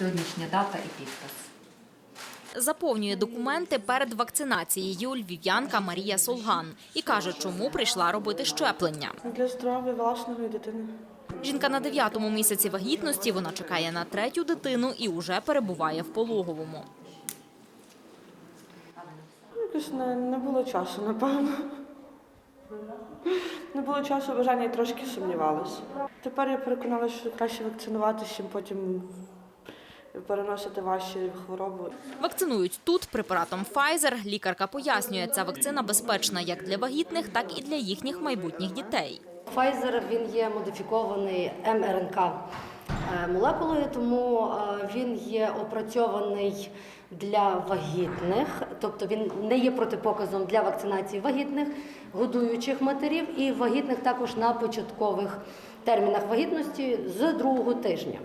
Сьогоднішня дата і підпис. Заповнює документи перед вакцинацією львів'янка Марія Солган і каже, чому прийшла робити щеплення. Для здоров'я власної дитини. Жінка на дев'ятому місяці вагітності. Вона чекає на третю дитину і уже перебуває в пологовому. Ну, Якось не, не було часу, напевно. Не було часу, бажання і трошки сумнівалася. Тепер я переконалася, що краще вакцинуватися, чим потім переносити ваші хвороби. Вакцинують тут препаратом Pfizer. Лікарка пояснює, ця вакцина безпечна як для вагітних, так і для їхніх майбутніх дітей. Pfizer він є модифікований МРНК е, молекулою, тому е, він є опрацьований для вагітних, тобто він не є протипоказом для вакцинації вагітних, годуючих матерів і вагітних також на початкових термінах вагітності з другого тижня.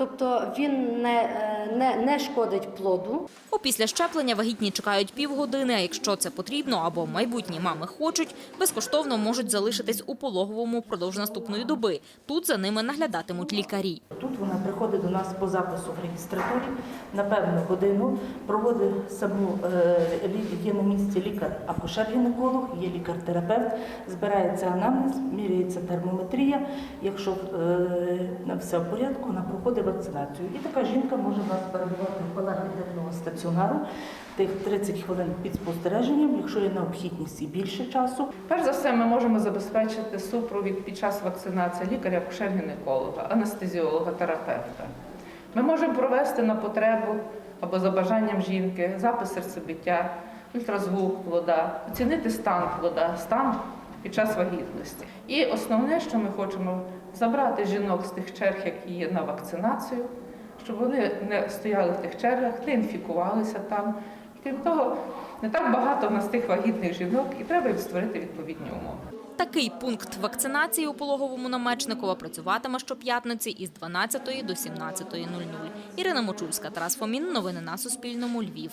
Тобто він не, е, не, не шкодить плоду, Опісля щеплення вагітні чекають півгодини. А якщо це потрібно або майбутні мами хочуть, безкоштовно можуть залишитись у пологовому впродовж наступної доби. Тут за ними наглядатимуть лікарі. Тут вона приходить до нас по запису в реєстратурі на певну годину, проводить саму е, лі- є на місці лікар-акушер-гінеколог, є лікар-терапевт, збирається анамнез, міряється термометрія. Якщо е, на все в порядку, вона проходить вакцинацію. І така жінка може у нас перебувати в палаті денного стаціонару тих 30 хвилин під спостереженням, якщо є необхідність і більше часу. Перш за все, ми можемо забезпечити супровід під час вакцинації лікаря, акушер-гінеколога, анестезіолога, терапевта. Ми можемо провести на потребу або за бажанням жінки запис серцебиття, ультразвук плода, оцінити стан плода, стан під час вагітності. І основне, що ми хочемо забрати жінок з тих черг, які є на вакцинацію, щоб вони не стояли в тих чергах, не інфікувалися там. Крім того, не так багато в нас тих вагітних жінок, і треба їм створити відповідні умови. Такий пункт вакцинації у пологовому на Мечникова працюватиме щоп'ятниці із 12 до 17.00. Ірина Мочульська, Тарас Фомін. Новини на Суспільному. Львів.